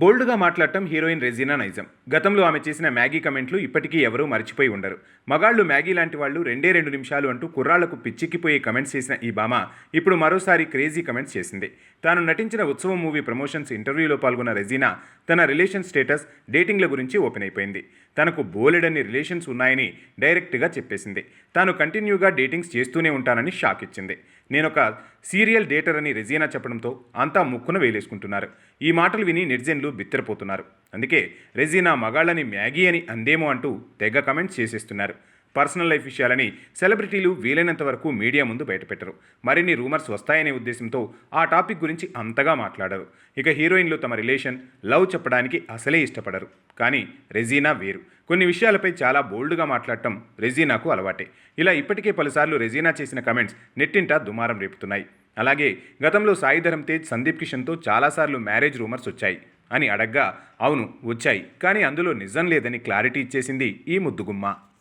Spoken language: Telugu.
బోల్డ్గా మాట్లాడటం హీరోయిన్ రెజీనా నైజం. గతంలో ఆమె చేసిన మ్యాగీ కమెంట్లు ఇప్పటికీ ఎవరూ మర్చిపోయి ఉండరు. మగాళ్ళు మ్యాగీ లాంటి వాళ్ళు రెండే రెండు నిమిషాలు అంటూ కుర్రాళ్ళకు పిచ్చిక్కిపోయే కమెంట్స్ చేసిన ఈ భామ ఇప్పుడు మరోసారి క్రేజీ కమెంట్స్ చేసింది. తాను నటించిన ఉత్సవం మూవీ ప్రమోషన్స్ ఇంటర్వ్యూలో పాల్గొన్న రెజీనా తన రిలేషన్ స్టేటస్ డేటింగ్ల గురించి ఓపెన్ అయిపోయింది. తనకు బోలెడన్ని రిలేషన్స్ ఉన్నాయని డైరెక్ట్గా చెప్పేసింది. తాను కంటిన్యూగా డేటింగ్స్ చేస్తూనే ఉంటానని షాక్ ఇచ్చింది. నేను ఒక సీరియల్ డేటర్ అని రెజీనా చెప్పడంతో అంతా ముక్కున వేలేసుకుంటున్నారు. ఈ మాటలు విని నెటిజన్లు బిత్తరపోతున్నారు. అందుకే రెజీనా మగాళ్ళని మ్యాగీ అని అందేమో అంటూ తెగ కమెంట్స్ చేసేస్తున్నారు. పర్సనల్ లైఫ్ విషయాలని సెలబ్రిటీలు వీలైనంత వరకు మీడియా ముందు బయటపెట్టరు. మరిన్ని రూమర్స్ వస్తాయనే ఉద్దేశంతో ఆ టాపిక్ గురించి అంతగా మాట్లాడరు. ఇక హీరోయిన్లు తమ రిలేషన్ లవ్ చెప్పడానికి అసలే ఇష్టపడరు. కానీ రెజీనా వేరు. కొన్ని విషయాలపై చాలా బోల్డ్గా మాట్లాడటం రెజీనాకు అలవాటే. ఇలా ఇప్పటికే పలుసార్లు రెజీనా చేసిన కమెంట్స్ నెట్టింట దుమారం రేపుతున్నాయి. అలాగే గతంలో సాయిధరం తేజ్ సందీప్ కిషన్తో చాలాసార్లు మ్యారేజ్ రూమర్స్ వచ్చాయి. అని అడగ్గా అవును వచ్చాయి. కానీ అందులో నిజం లేదని క్లారిటీ ఇచ్చేసింది ఈ ముద్దుగుమ్మ.